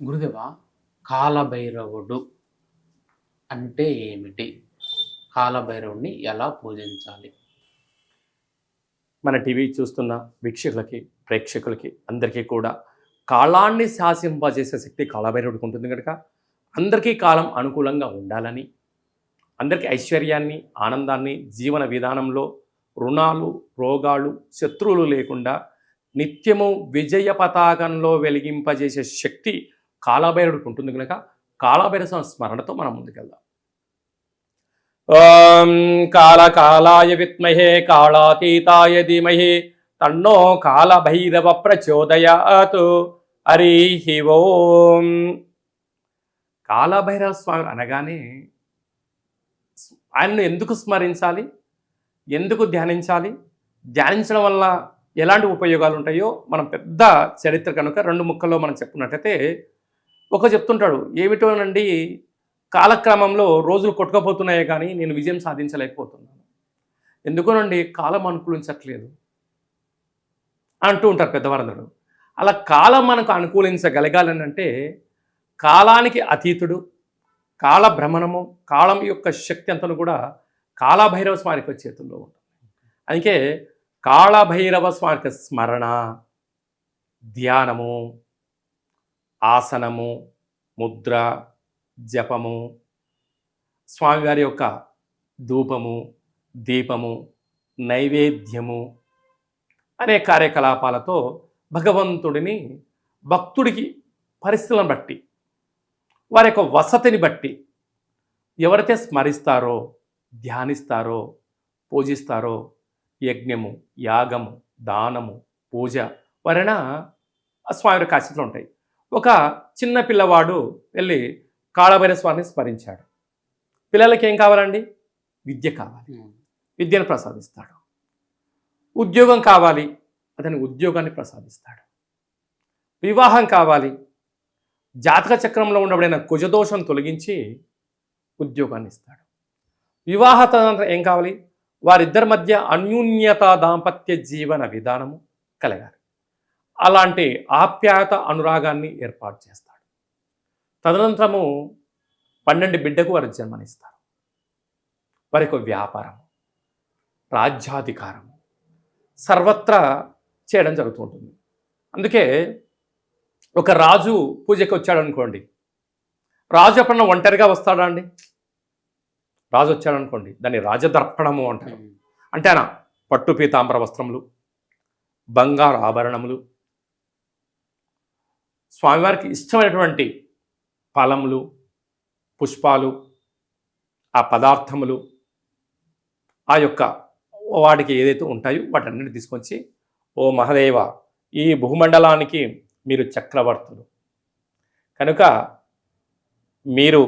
గురుదేవ కాలభైరవుడు అంటే ఏమిటి? కాలభైరవుడిని ఎలా పూజించాలి? మన టీవీ చూస్తున్న వీక్షకులకి ప్రేక్షకులకి అందరికీ కూడా కాలాన్ని శాసింపజేసే శక్తి కాలభైరవుడికి ఉంటుంది కనుక అందరికీ కాలం అనుకూలంగా ఉండాలని అందరికీ ఐశ్వర్యాన్ని ఆనందాన్ని జీవన విధానంలో రుణాలు రోగాలు శత్రువులు లేకుండా నిత్యము విజయ పతాకంలో వెలిగింపజేసే శక్తి కాలభైరవుడికి ఉంటుంది కనుక కాలభైరవ స్మరణతో మనం ముందుకెళ్దాం. ఓం కాళకాలాయ విత్మహే కాళాతీతాయ ధీమహి తన్నో కాలభైరవ ప్రచోదయాత్. హరి ఓం. కాలభైరవ స్వామి అనగానే ఆయనను ఎందుకు స్మరించాలి? ఎందుకు ధ్యానించాలి? ధ్యానించడం వల్ల ఎలాంటి ఉపయోగాలు ఉంటాయో మనం పెద్ద చరిత్ర కనుక రెండు ముక్కల్లో మనం చెప్పుకున్నట్టయితే ఒక చెప్తుంటాడు ఏమిటోనండి కాలక్రమంలో రోజులు కొట్టుకపోతున్నాయే కానీ నేను విజయం సాధించలేకపోతున్నాను. ఎందుకోనండి కాలం అనుకూలించట్లేదు. అంటూ ఉంటారు పెద్దవారందరూ. అలా కాలం మనకు అనుకూలించగలగాలని అంటే కాలానికి అతీతుడు కాల భ్రమణము కాలం యొక్క శక్తి అంతను కూడా కాళభైరవ స్మారక చేతుల్లో ఉంటుంది. అందుకే కాళభైరవ స్మారక స్మరణ ధ్యానము ఆసనము ముద్ర జపము స్వామివారి యొక్క ధూపము దీపము నైవేద్యము అనే కార్యకలాపాలతో భగవంతుడిని భక్తుడికి పరిస్థితులను బట్టి వారి యొక్క వసతిని బట్టి ఎవరైతే స్మరిస్తారో ధ్యానిస్తారో పూజిస్తారో యజ్ఞము యాగము దానము పూజ వలన స్వామి యొక్క ఆశీస్సులు ఉంటాయి. ఒక చిన్న పిల్లవాడు వెళ్ళి కాళభైర స్వామిని స్మరించాడు. పిల్లలకి ఏం కావాలండి? విద్య కావాలి. విద్యను ప్రసాదిస్తాడు. ఉద్యోగం కావాలి. అతని ఉద్యోగాన్ని ప్రసాదిస్తాడు. వివాహం కావాలి. జాతక చక్రంలో ఉండబడిన కుజదోషం తొలగించి ఉద్యోగాన్ని ఇస్తాడు. వివాహ తదనంతరం ఏం కావాలి? వారిద్దరి మధ్య అన్యూన్యత దాంపత్య జీవన విధానము కలగాలి. అలాంటి ఆప్యాయత అనురాగాన్ని ఏర్పాటు చేస్తాడు. తదనంతరము పన్నెండు బిడ్డకు వారు జన్మనిస్తారు. వారి వ్యాపారం రాజ్యాధికారం సర్వత్రా చేయడం జరుగుతుంటుంది అందుకే ఒక రాజు పూజకి వచ్చాడు అనుకోండి. రాజు ఎప్పుడన్నా ఒంటరిగా వస్తాడా అండి? రాజు వచ్చాడు అనుకోండి. దాన్ని రాజదర్పణము అంటారు. అంటే ఆయన పట్టు పీతాంబర వస్త్రములు బంగారు ఆభరణములు స్వామివారికి ఇష్టమైనటువంటి ఫలములు పుష్పాలు ఆ పదార్థములు ఆ యొక్క వాటికి ఏదైతే ఉంటాయో వాటన్నిటి తీసుకొచ్చి ఓ మహదేవ ఈ భూమండలానికి మీరు చక్రవర్తులు. కనుక మీరు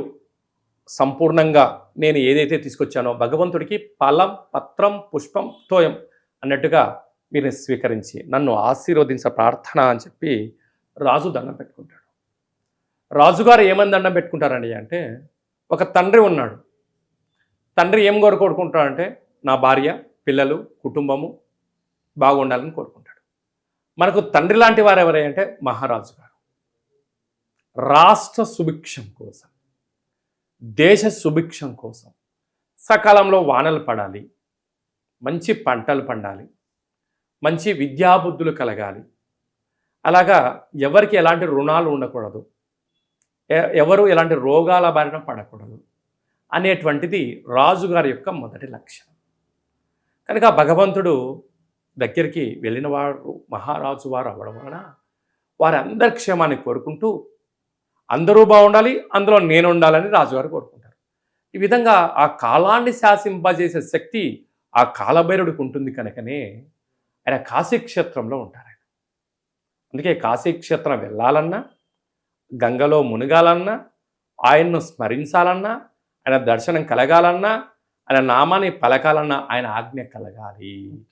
సంపూర్ణంగా నేను ఏదైతే తీసుకొచ్చానో భగవంతుడికి ఫలం పత్రం పుష్పం తోయం అన్నట్టుగా మీరు స్వీకరించి నన్ను ఆశీర్వదించ ప్రార్థన అని చెప్పి రాజు దండం పెట్టుకుంటాడు. రాజుగారు ఏమని దండం పెట్టుకుంటారండి అంటే ఒక తండ్రి ఉన్నాడు. తండ్రి ఏం కోరు కోరుకుంటాడంటే నా భార్య పిల్లలు కుటుంబము బాగుండాలని కోరుకుంటాడు. మనకు తండ్రి లాంటి వారు ఎవరై అంటే మహారాజు గారు రాష్ట్ర సుభిక్షం కోసం దేశ సుభిక్షం కోసం సకాలంలో వానలు పడాలి మంచి పంటలు పండాలి మంచి విద్యాబుద్ధులు కలగాలి అలాగా ఎవరికి ఎలాంటి రుణాలు ఉండకూడదు. ఎవరు ఎలాంటి రోగాల బారిన పడకూడదు అనేటువంటిది రాజుగారి యొక్క మొదటి లక్ష్యం కనుక భగవంతుడు దగ్గరికి వెళ్ళిన వారు మహారాజు వారు అవ్వడం వలన వారి అందరి క్షేమాన్ని కోరుకుంటూ అందరూ బాగుండాలి అందులో నేను ఉండాలని రాజుగారు కోరుకుంటారు. ఈ విధంగా ఆ కాలాన్ని శాసింపజేసే శక్తి ఆ కాలభైరుడికి ఉంటుంది కనుకనే ఆయన కాశీక్షేత్రంలో ఉంటారు అందుకే కాశీక్షేత్రం వెళ్ళాలన్నా గంగలో మునగాలన్నా ఆయన్ను స్మరించాలన్నా ఆయన దర్శనం కలగాలన్నా ఆయన నామాన్ని పలకాలన్నా ఆయన ఆజ్ఞ కలగాలి.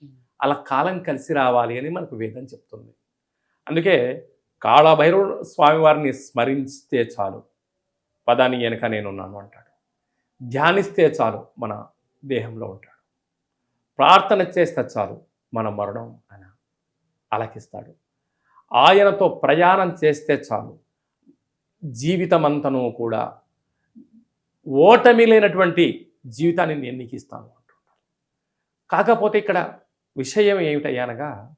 అలా కాలం కలిసి రావాలి అని మనకు వేదం చెప్తుంది. అందుకే కాళభైరవ స్వామివారిని స్మరిస్తే చాలు. పదాన్ని వెనక నేనున్నాను అంటాడు. ధ్యానిస్తే చాలు మన దేహంలో ఉంటాడు. ప్రార్థన చేస్తే చాలు మన మరణం ఆయన అలకిస్తాడు ఆయనతో ప్రయాణం చేస్తే చాలు. జీవితమంతను కూడా ఓటమి లేనటువంటి జీవితాన్ని నేను నీకు ఇస్తాను అంటున్నాడు కాకపోతే ఇక్కడ విషయం ఏమిటయ్యానగా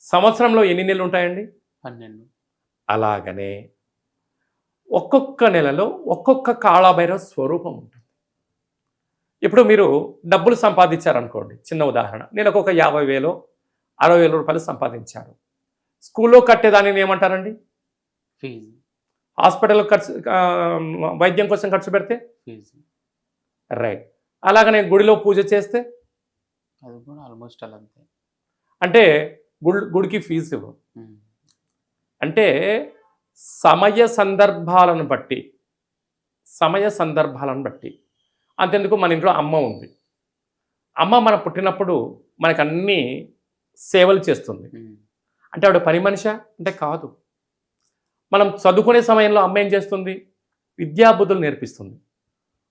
సంవత్సరంలో ఎన్ని నెలలు ఉంటాయండి? పన్నెండు. అలాగనే ఒక్కొక్క నెలలో ఒక్కొక్క కాళభైరవ స్వరూపం ఉంటుంది. ఇప్పుడు మీరు డబ్బులు సంపాదించారనుకోండి చిన్న ఉదాహరణ. నేను ఒక్కొక్క యాభై వేలు అరవై వేల రూపాయలు సంపాదించాను. స్కూల్లో కట్టేదాన్ని ఏమంటారండి? ఫీజు. హాస్పిటల్ ఖర్చు వైద్యం కోసం ఖర్చు పెడితే? ఫీజు. రైట్. అలాగనే గుడిలో పూజ చేస్తే? అది కూడా ఆల్మోస్ట్ అలా అంతే అంటే గుడి గుడికి ఫీజు. అంటే సమయ సందర్భాలను బట్టి సమయ సందర్భాలను బట్టి. అంతెందుకు మన ఇంట్లో అమ్మ ఉంది. అమ్మ మన పుట్టినప్పుడు మనకు అన్ని సేవలు చేస్తుంది. అంటే ఆవిడ పని మనిషా? అంటే కాదు. మనం చదువుకునే సమయంలో అమ్మ ఏం చేస్తుంది? విద్యాబుద్ధులు నేర్పిస్తుంది.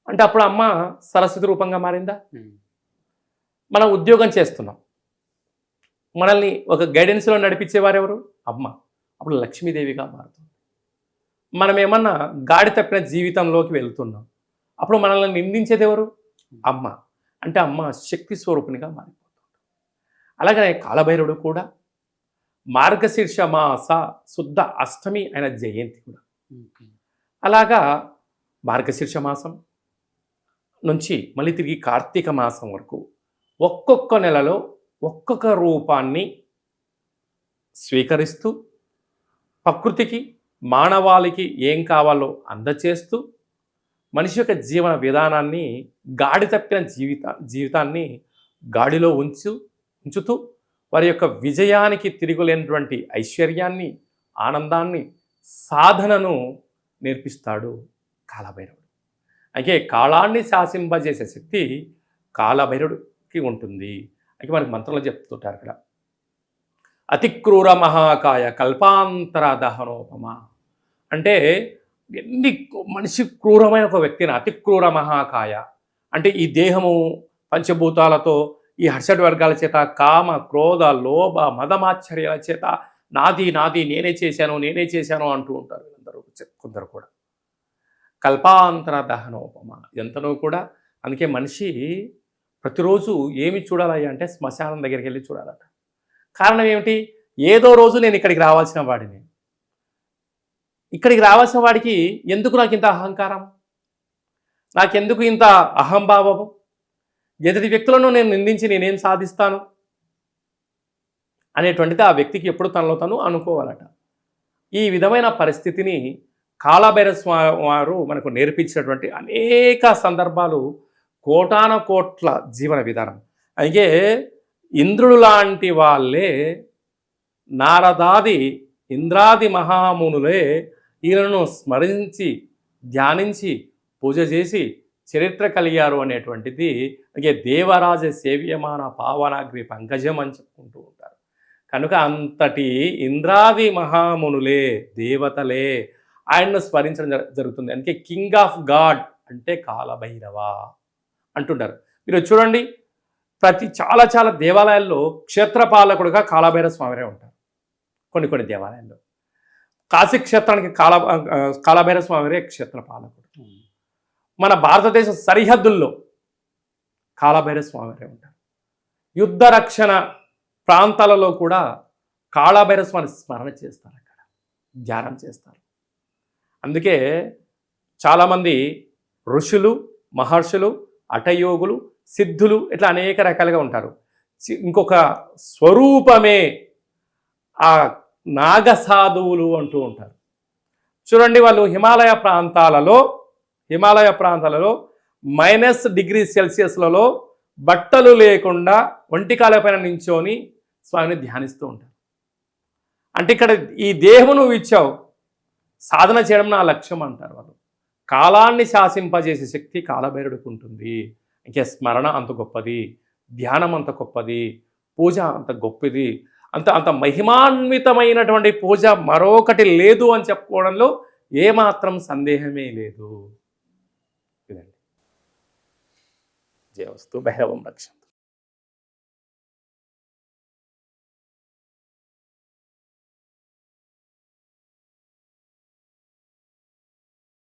అంటే అప్పుడు అమ్మ సరస్వతి రూపంగా మారిందా. మనం ఉద్యోగం చేస్తున్నాం. మనల్ని ఒక గైడెన్స్లో నడిపించేవారు ఎవరు? అమ్మ. అప్పుడు లక్ష్మీదేవిగా మారుతుంది. మనం ఏమన్నా గాడి తప్పిన జీవితంలోకి వెళ్తున్నాం. అప్పుడు మనల్ని నిందించేది ఎవరు? అమ్మ. అంటే అమ్మ శక్తి స్వరూపిణిగా మారిపోతుంది. అలాగనే కాలభైరవుడు కూడా మార్గశీర్ష మాస శుద్ధ అష్టమి అయిన జయంతి కూడా. అలాగా మార్గశీర్ష మాసం నుంచి మళ్ళీ తిరిగి కార్తీక మాసం వరకు ఒక్కొక్క నెలలో ఒక్కొక్క రూపాన్ని స్వీకరిస్తూ ప్రకృతికి మానవాళికి ఏం కావాలో అందచేస్తూ మనిషి యొక్క జీవన విధానాన్ని గాడి తప్పిన జీవిత జీవితాన్ని గాడిలో ఉంచు ఉంచుతూ వారి యొక్క విజయానికి తిరుగులేనటువంటి ఐశ్వర్యాన్ని ఆనందాన్ని సాధనను నేర్పిస్తాడు కాలభైరవుడు. అయితే కాలాన్ని శాసింపజేసే శక్తి కాలభైరవుడికి ఉంటుంది. అయితే మనకి మంత్రంలో చెప్తుంటారు ఇక్కడ అతిక్రూర మహాకాయ కల్పాంతర దహనోపమ. అంటే ఎన్ని మనిషి క్రూరమైన ఒక వ్యక్తిని అతిక్రూర మహాకాయ. అంటే ఈ దేహము పంచభూతాలతో ఈ హర్షడ్ వర్గాల చేత కామ క్రోధ లోభ మదమాశ్చర్యాల చేత నాది నాది నేనే చేశాను నేనే చేశాను అంటూ ఉంటారు వీళ్ళందరూ కొందరు కూడా. కల్పాంతర దహనోపమ ఎంతనో కూడా. అందుకే మనిషి ప్రతిరోజు ఏమి చూడాలి అంటే శ్మశానం దగ్గరికి వెళ్ళి చూడాలట. కారణం ఏమిటి? ఏదో రోజు నేను ఇక్కడికి రావాల్సిన వాడిని. ఇక్కడికి రావాల్సిన వాడికి ఎందుకు నాకు ఇంత అహంకారం? నాకెందుకు ఇంత అహంభావము? ఎదుటి వ్యక్తులను నేను నిందించి నేనేం సాధిస్తాను? అనేటువంటిది ఆ వ్యక్తికి ఎప్పుడు తనలో తను అనుకోవాలట. ఈ విధమైన పరిస్థితిని కాలభైరవ వారు మనకు నేర్పించినటువంటి అనేక సందర్భాలు కోటాన కోట్ల జీవన విధానం. అయితే ఇంద్రుడు లాంటి వాళ్ళే నారదాది ఇంద్రాది మహామునులే ఈయనను స్మరించి ధ్యానించి పూజ చేసి చరిత్ర కలిగారు అనేటువంటిది అలాగే దేవరాజ సేవ్యమాన పావనాగ్రి పంకజం అని చెప్పుకుంటూ ఉంటారు. కనుక అంతటి ఇంద్రాది మహామునులే దేవతలే ఆయన్ను స్మరించడం జరుగుతుంది. అందుకే కింగ్ ఆఫ్ గాడ్ అంటే కాలభైరవ అంటుంటారు. మీరు చూడండి ప్రతి చాలా చాలా దేవాలయాల్లో క్షేత్రపాలకుడుగా కాలభైరవ స్వామిరే ఉంటారు. కొన్ని కొన్ని దేవాలయాల్లో. కాశీ క్షేత్రానికి కాల ఆ, కాలభైరవ స్వామిరే క్షేత్రపాలకుడు. మన భారతదేశ సరిహద్దుల్లో కాళభైరస్వామి స్వామిరే ఉంటారు. యుద్ధ రక్షణ ప్రాంతాలలో కూడా కాళభైరస్వామిని స్మరణ చేస్తారు అక్కడ. ధ్యానం చేస్తారు. అందుకే చాలామంది ఋషులు మహర్షులు అటయోగులు సిద్ధులు ఇట్లా అనేక రకాలుగా ఉంటారు. చి- ఇంకొక స్వరూపమే ఆ నాగసాధువులు అంటూ ఉంటారు. చూడండి వాళ్ళు హిమాలయ ప్రాంతాలలో హిమాలయ ప్రాంతాలలో మైనస్ డిగ్రీ సెల్సియస్లలో బట్టలు లేకుండా ఒంటికాల పైన నించోని స్వామిని ధ్యానిస్తూ ఉంటారు. అంటే ఇక్కడ ఈ దేహము నువ్వు ఇచ్చావు సాధన చేయడం నా లక్ష్యం అంటారు వాళ్ళు. కాలాన్ని శాసింపజేసే శక్తి కాలభైరుడికి ఉంటుంది. ఇంకే స్మరణ అంత గొప్పది ధ్యానం అంత గొప్పది పూజ అంత గొప్పది అంత అంత మహిమాన్వితమైనటువంటి పూజ మరొకటి లేదు అని చెప్పుకోవడంలో ఏమాత్రం సందేహమే లేదు. ఇదండి జయవస్తు భైరవం రక్షం.